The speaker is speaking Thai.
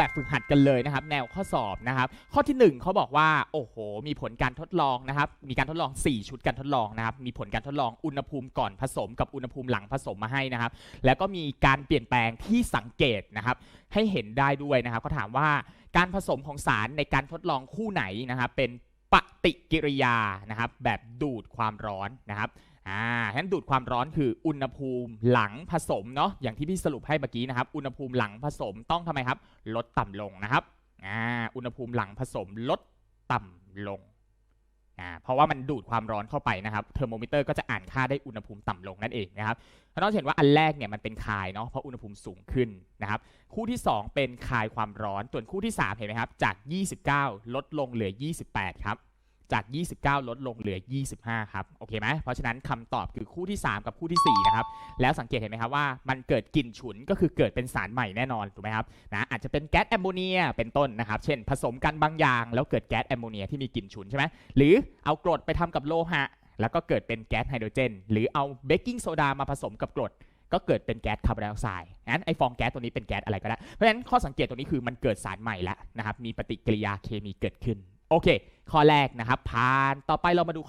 แบบฝึกหัดกันเลยนะครับ แนวข้อสอบนะครับ ข้อที่หนึ่งเขาบอกว่า โอ้โห มีผลการทดลองนะครับ มีการทดลอง 4 ชุดการทดลองนะครับ มีผลการทดลองอุณหภูมิก่อนผสมกับอุณหภูมิหลังผสมมาให้นะครับ แล้วก็มีการเปลี่ยนแปลงที่สังเกตนะครับ ให้เห็นได้ด้วยนะครับเขาถามว่าการผสมของสารในการทดลองคู่ไหนนะครับ เป็นปฏิกิริยานะครับ แบบดูดความร้อนนะครับ อ่าฉะนั้นดูดความร้อนคืออุณหภูมิหลังผสมเนาะอย่างที่พี่สรุปให้เมื่อกี้นะครับ อุณหภูมิหลังผสมต้องทำไมครับ ลดต่ำลงนะครับอ่าอุณหภูมิหลังผสมลดต่ำลงอ่าเพราะว่ามันดูดความร้อนเข้าไปนะครับเทอร์โมมิเตอร์ก็จะอ่านค่าได้อุณหภูมิต่ำลงนั่นเองนะครับเราต้องเห็นว่าอันแรกเนี่ยมันเป็นคายเนาะเพราะอุณหภูมิสูงขึ้นนะครับคู่ที่ 2 เป็นคายความร้อนส่วนคู่ที่ 3 เห็นไหมครับจาก 29 ลดลงเหลือ 28 ครับ จาก 29 ลดลงเหลือ 25 ครับ โอเคไหม เพราะฉะนั้นคำตอบคือคู่ที่ 3 กับคู่ที่ 4 นะครับ แล้วสังเกตเห็นไหมครับว่ามันเกิดกลิ่นฉุนก็คือเกิดเป็นสารใหม่แน่นอน ถูกไหมครับ นะ อาจจะเป็นแก๊สแอมโมเนีย เป็นต้นนะครับ เช่น ผสมกันบางอย่าง แล้วเกิดแก๊สแอมโมเนียที่มีกลิ่นฉุนใช่ไหม หรือเอากรดไปทำกับโลหะ แล้วก็เกิดเป็นแก๊สไฮโดรเจน หรือเอาเบกกิ้งโซดามาผสมกับกรดก็เกิดเป็นแก๊สคาร์บอนไดออกไซด์งั้นไอฟองแก๊สตัวนี้เป็นแก๊สอะไรก็ได้ เพราะฉะนั้นข้อสังเกตตรงนี้คือมันเกิดสารใหม่แล้วนะครับ มีปฏิกิริยาเคมีเกิดขึ้น โอเค ข้อแรกนะครับ ผ่านต่อไปเรามาดูข้อ